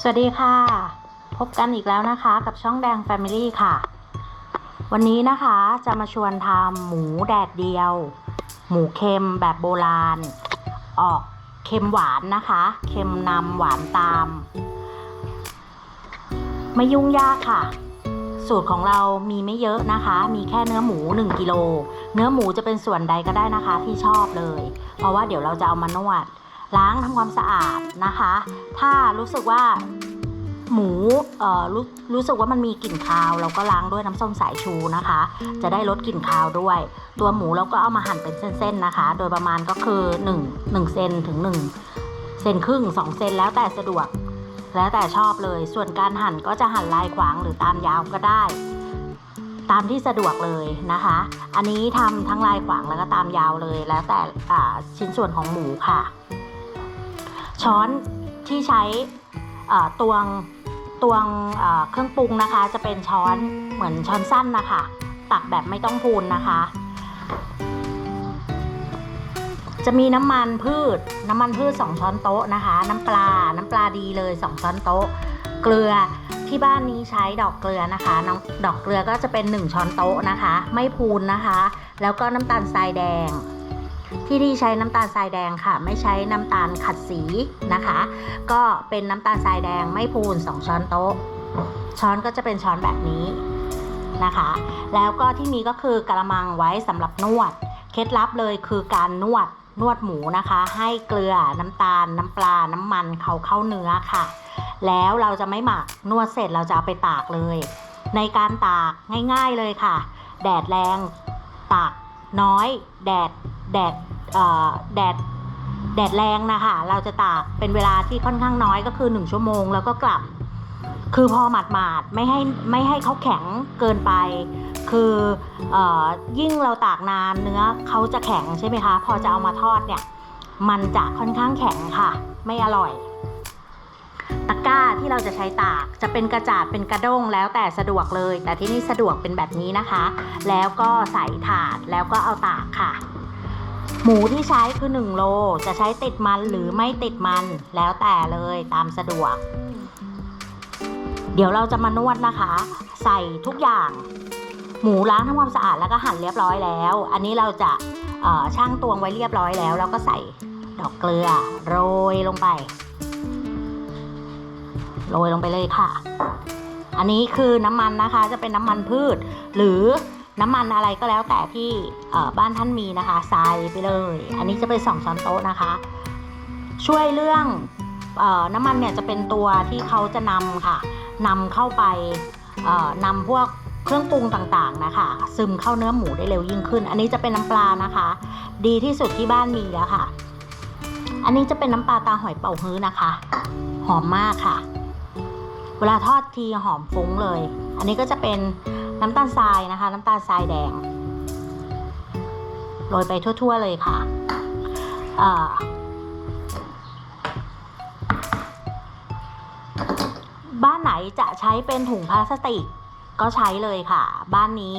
สวัสดีค่ะ พบกันอีกแล้วนะคะกับช่องแดง Family ค่ะ วันนี้นะคะจะมาชวนทำหมูแดดเดียว หมูเค็มแบบโบราณ ออกเค็มหวานนะคะ เค็มนำหวานตาม ไม่ยุ่งยากค่ะ สูตรของเรามีไม่เยอะนะคะ มีแค่เนื้อหมู 1กิโลเนื้อหมูจะเป็นส่วนใดก็ได้นะคะที่ชอบเลย เพราะว่าเดี๋ยวเราจะเอามานวด ล้างทำความสะอาดนะคะ ถ้ารู้สึกว่าหมูเอ่อรู้รู้สึกว่ามันมีกลิ่นคาวเราก็ล้างด้วยน้ำส้มสายชูนะคะ จะได้ลดกลิ่นคาวด้วย ตัวหมูเราก็เอามาหั่นเป็นเส้นๆนะคะ โดยประมาณก็คือ 1 1เซนถึง1เซนครึ่ง2เซนแล้วแต่สะดวก แล้วแต่ชอบเลย ส่วนการหั่นก็จะหั่นลายขวางหรือตามยาวก็ได้ ตามที่สะดวกเลยนะคะ อันนี้ทำทั้งลายขวางแล้วก็ตามยาวเลย แล้วแต่ชิ้นส่วนของหมูค่ะ ช้อนที่ใช้ตวงตวงเอ่อเครื่องปรุงนะคะ จะเป็นช้อนเหมือนช้อนสั้นนะคะ ตักแบบไม่ต้องพูนนะคะ จะมีน้ำมันพืช น้ำมันพืช 2 ช้อนโต๊ะนะคะ น้ำปลา น้ำปลาดีเลย 2 ช้อนโต๊ะ เกลือที่บ้านนี้ใช้ดอกเกลือนะคะน้องดอกเกลือก็จะเป็น 1 ช้อนโต๊ะนะคะ ไม่พูนนะคะ แล้วก็น้ำตาลทรายแดง ที่นี่ใช้น้ำตาลทรายแดงค่ะ ไม่ใช้น้ำตาลขัดสีนะคะ ก็เป็นน้ำตาลทรายแดงไม่พูน 2 ช้อนโต๊ะ ช้อนก็จะเป็นช้อนแบบนี้นะคะ แล้วก็ที่มีก็คือกระมังไว้สำหรับนวด เคล็ดลับเลยคือการนวดนวดหมูนะคะ ให้เกลือน้ำตาล น้ำปลา น้ำมันเขาเข้าเนื้อค่ะ แล้วเราจะไม่หมักนวดเสร็จเราจะเอาไปตากเลย ในการตากง่ายๆเลยค่ะ แดดแรงตากน้อย แดด แดดแดดแดดแรงนะคะ เราจะตากเป็นเวลาที่ค่อนข้างน้อยก็คือ 1 ชั่วโมงแล้วก็กลับ คือพอหมาดๆไม่ให้ไม่ให้เขาแข็งเกินไป คืออยิ่งเราตากนานเนื้อเขาจะแข็งใช่ไหมคะ พอจะเอามาทอดเนี่ย มันจะค่อนข้างแข็งค่ะ ไม่อร่อย ตะกร้าที่เราจะใช้ตากจะเป็นกระจาดเป็นกระด้งแล้วแต่สะดวกเลย แต่ที่นี่สะดวกเป็นแบบนี้นะคะ แล้วก็ใส่ถาดแล้วก็เอาตากค่ะ หมูที่ใช้คือ 1 โล จะใช้ติดมันหรือไม่ติดมันแล้วแต่เลยตามสะดวก เดี๋ยวเราจะมานวดนะคะ ใส่ทุกอย่าง หมูล้างทำความสะอาดแล้วก็หั่นเรียบร้อยแล้ว อันนี้เราจะช่างตวงไว้เรียบร้อยแล้ว แล้วก็ใส่ดอกเกลือ โรยลงไป โรยลงไปเลยค่ะ อันนี้คือน้ำมันนะคะจะเป็นน้ำมันพืช หรือ น้ำมันอะไรก็แล้วแต่ที่บ้านท่านมีนะคะใส่ไปเลย อันนี้จะเป็นสองช้อนโต๊ะนะคะ ช่วยเรื่องอน้ำมันเนี่ยจะเป็นตัวที่เขาจะนำค่ะนำเข้าไปนำพวกเครื่องปรุงต่างๆนะคะ ซึมเข้าเนื้อหมูได้เร็วยิ่งขึ้น อันนี้จะเป็นน้ำปลานะคะ ดีที่สุดที่บ้านมีแล้วค่ะ อันนี้จะเป็นน้ำปลาตาหอยเป่าฮื้อนะคะ หอมมากค่ะ เวลาทอดทีหอมฟุ้งเลย อันนี้ก็จะเป็น น้ำตาลทรายนะคะ น้ำตาลทรายแดงโรยไปทั่ว ๆ เลยค่ะบ้านไหนจะใช้เป็นถุงพลาสติกก็ใช้เลยค่ะ บ้านนี้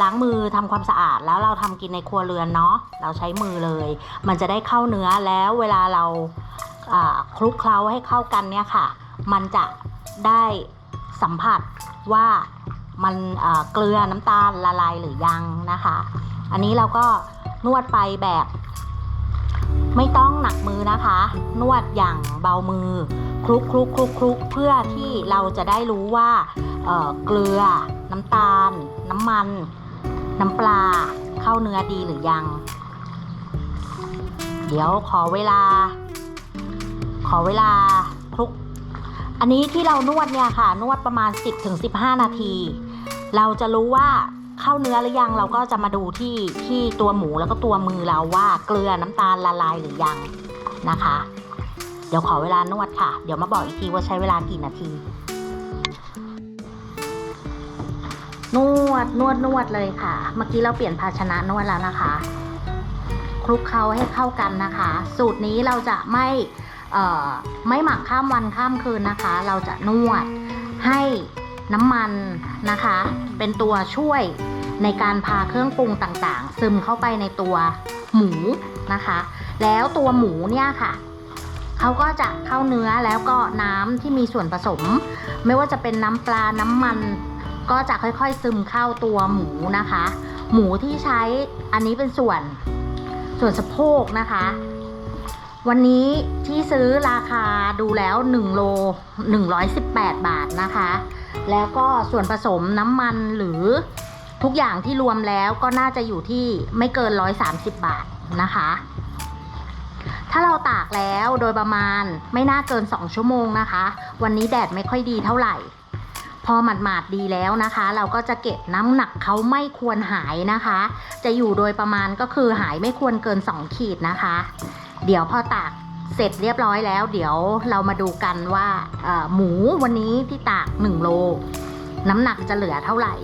ล้างมือทำความสะอาดแล้วเราทำกินในครัวเรือนเนาะเราใช้มือเลย มันจะได้เข้าเนื้อแล้วเวลาเราคลุกเคล้าให้เข้ากันเนี่ยค่ะ มันจะได้สัมผัสว่า มันเกลือน้ำตาลละลายหรือยังนะคะ อันนี้เราก็นวดไปแบบ ไม่ต้องหนักมือนะคะ นวดอย่างเบามือคลุกคลุกคลุกคลุกเพื่อที่เราจะได้รู้ว่าเอ่อเกลือ น้ำตาล น้ำมัน น้ำปลาเข้าเนื้อดีหรือยัง เดี๋ยวขอเวลา ขอเวลาคลุก อันนี้ที่เรานวดเนี่ยค่ะ นวดประมาณ 10-15 นาที เราจะรู้ว่าเข้าเนื้อหรือยังเราก็จะมาดูที่ที่ตัวหมูแล้วก็ตัวมือเราว่าเกลือน้ำตาลละลายหรือยังนะคะ เดี๋ยวขอเวลานวดค่ะ เดี๋ยวมาบอกอีกทีว่าใช้เวลากี่นาที นวดนวดนวดเลยค่ะ เมื่อกี้เราเปลี่ยนภาชนะนวดแล้วนะคะ คลุกเคล้าให้เข้ากันนะคะ สูตรนี้เราจะไม่เอ่อไม่หมักข้ามวันข้ามคืนนะคะ เราจะนวดให้ น้ำมันนะคะ เป็นตัวช่วยในการพาเครื่องปรุงต่างๆ ซึมเข้าไปในตัวหมูนะคะ แล้วตัวหมูเนี่ยค่ะเขาก็จะเข้าเนื้อแล้วก็น้ำที่มีส่วนผสม ไม่ว่าจะเป็นน้ำปลาน้ำมัน ก็จะค่อยๆซึมเข้าตัวหมูนะคะ หมูที่ใช้อันนี้เป็นส่วนส่วนสะโพกนะคะ วันนี้ที่ซื้อราคาดูแล้ว1โล118 บาทนะคะ แล้วก็ส่วนผสมน้ำมันหรือทุกอย่างที่รวมแล้วก็น่าจะอยู่ที่ไม่เกิน 130 บาทนะคะ ถ้าเราตากแล้วโดยประมาณไม่น่าเกิน 2 ชั่วโมงนะคะ วันนี้แดดไม่ค่อยดีเท่าไหร่ พอหมาดๆดีแล้วนะคะ เราก็จะเก็บน้ำหนักเขาไม่ควรหายนะคะ จะอยู่โดยประมาณก็คือหายไม่ควรเกิน 2 ขีดนะคะ เดี๋ยวพอตาก เสร็จเรียบร้อยแล้ว เดี๋ยวเรามาดูกันว่าหมูวันนี้ที่ตาก1โลน้ำหนักจะเหลือเท่าไหร่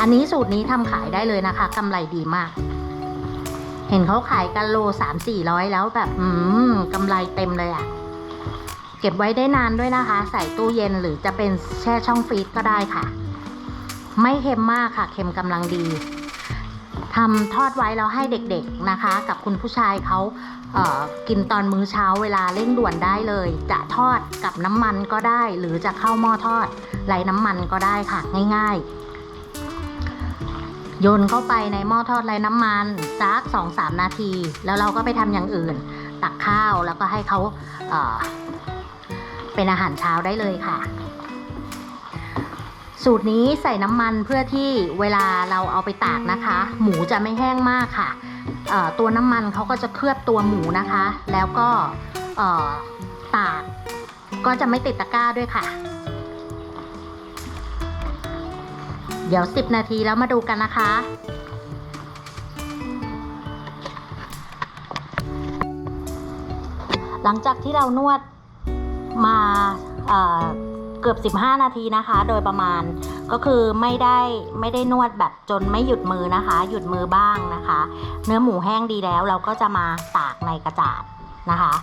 อันนี้สูตรนี้ทำขายได้เลยนะคะกำไรดีมาก เห็นเขาขายกันโลสามสี่ร้อยแล้วแบบ อืมกำไรเต็มเลยอะ่ะ เก็บไว้ได้นานด้วยนะคะ ใส่ตู้เย็นหรือจะเป็นแช่ช่องฟรีซก็ได้ค่ะ ไม่เค็มมากค่ะ เค็มกำลังดี ทำทอดไว้แล้วให้เด็กๆนะคะ กับคุณผู้ชายเขาเกินตอนมื้อเช้าเวลาเร่งด่วนได้เลย จะทอดกับน้ำมันก็ได้ หรือจะเข้าหม้อทอดไร้น้ำมันก็ได้ค่ะง่ายๆ โยนเข้าไปในหม้อทอดไร้น้ำมันสักสองสามนาที แล้วเราก็ไปทำอย่างอื่น ตักข้าวแล้วก็ให้เขาเเป็นอาหารเช้าได้เลยค่ะ สูตรนี้ใส่น้ำมันเพื่อที่เวลาเราเอาไปตากนะคะ หมูจะไม่แห้งมากค่ะ ตัวน้ำมันเขาก็จะเคลือบตัวหมูนะคะ แล้วก็ตากก็จะไม่ติดตะกร้าด้วยค่ะ เดี๋ยว 10 นาทีแล้วมาดูกันนะคะหลังจากที่เรานวดมา กือบ15 นาทีนะคะ โดยประมาณก็คือไม่ได้ไม่ได้นวดแบบจนไม่หยุดมือนะคะ หยุดมือบ้างนะคะ เนื้อหมูแห้งดีแล้วเราก็จะมาตากในกระจาดนะคะ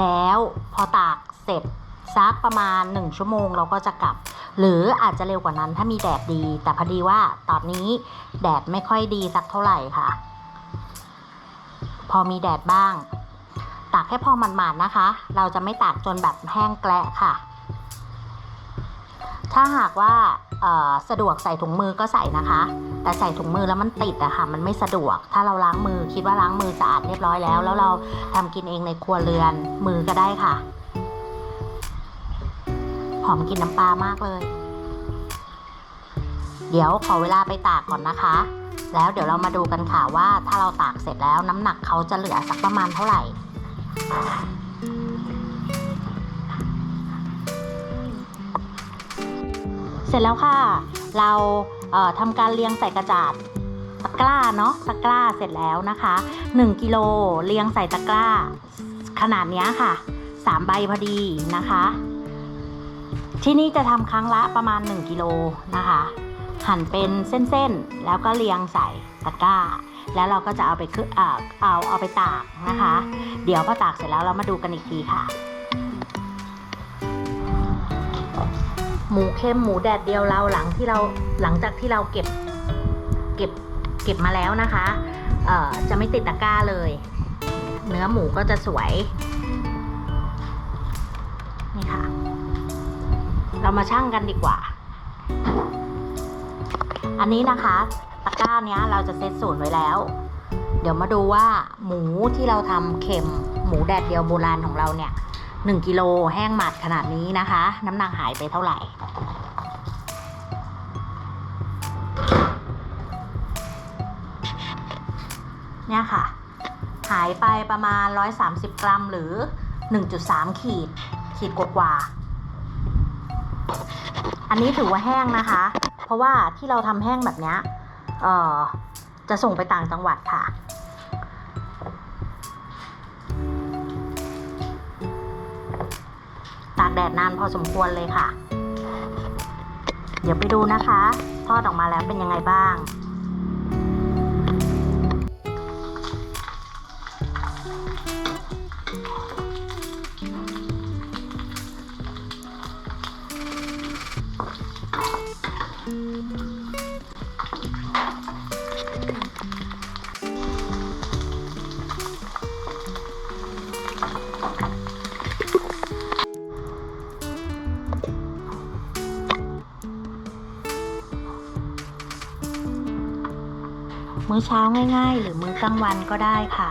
แล้วพอตากเสร็จสักประมาณ 1 ชั่วโมงเราก็จะกลับ หรืออาจจะเร็วกว่านั้นถ้ามีแดดดี แต่พอดีว่าตอนนี้แดดไม่ค่อยดีสักเท่าไหร่ค่ะ พอมีแดดบ้าง ตากแค่พอมันๆนนะคะ เราจะไม่ตากจนแบบแห้งแกละค่ะ ถ้าหากว่าสะดวกใส่ถุงมือก็ใส่นะคะ แต่ใส่ถุงมือแล้วมันติดอะค่ะ มันไม่สะดวก ถ้าเราล้างมือคิดว่าล้างมือสะอาดเรียบร้อยแล้ว แล้วเราทำกินเองในครัวเรือนมือก็ได้ค่ะ หอมกินน้ำปลามากเลย เดี๋ยวขอเวลาไปตากก่อนนะคะ แล้วเดี๋ยวเรามาดูกันค่ะว่าถ้าเราตากเสร็จแล้วน้ำหนักเขาจะเหลือสักประมาณเท่าไหร่ เสร็จแล้วค่ะ เราเทำการเรียงใส่กระจาดตะกร้าเนาะตะกร้าเสร็จแล้วนะคะ 1กิโลเรียงใส่ตะกร้า ขนาดนี้ค่ะ 3 ใบพอดีนะคะ ที่นี่จะทำครั้งละประมาณ 1กิโลนะคะ หั่นเป็นเส้นๆ แล้วก็เรียงใส่ตะกร้า แล้วเราก็จะเอาไปคืออ่าเอาเอาไปตากนะคะ เดี๋ยวพอตากเสร็จแล้วเรามาดูกันอีกทีค่ะ หมูเข้มหมูแดดเดียวเราหลังที่เราหลังจากที่เราเก็บเก็บเก็บมาแล้วนะคะเอ่อจะไม่ติดตะกร้าเลย เนื้อหมูก็จะสวยนี่ค่ะ เรามาชั่งกันดีกว่า อันนี้นะคะตะ ก้าเนี้ยเราจะเซตสูตรไว้แล้ว เดี๋ยวมาดูว่าหมูที่เราทำเค็มหมูแดดเดียวโบราณของเราเนี่ยหนึ่งกิโลแห้งหมัดขนาดนี้นะคะ น้ำหนักหายไปเท่าไหร่เนี่ยค่ะ หายไปประมาณ 130 กรัมหรือ 1.3 ขีด ขีดกว่าๆอันนี้ถือว่าแห้งนะคะ เพราะว่าที่เราทำแห้งแบบเนี้ย จะส่งไปต่างจังหวัดค่ะ ตากแดดนานพอสมควรเลยค่ะ เดี๋ยวไปดูนะคะ ทอดออกมาแล้วเป็นยังไงบ้าง มื้อเช้าง่าย ๆ หรือมื้อกลางวันก็ได้ค่ะ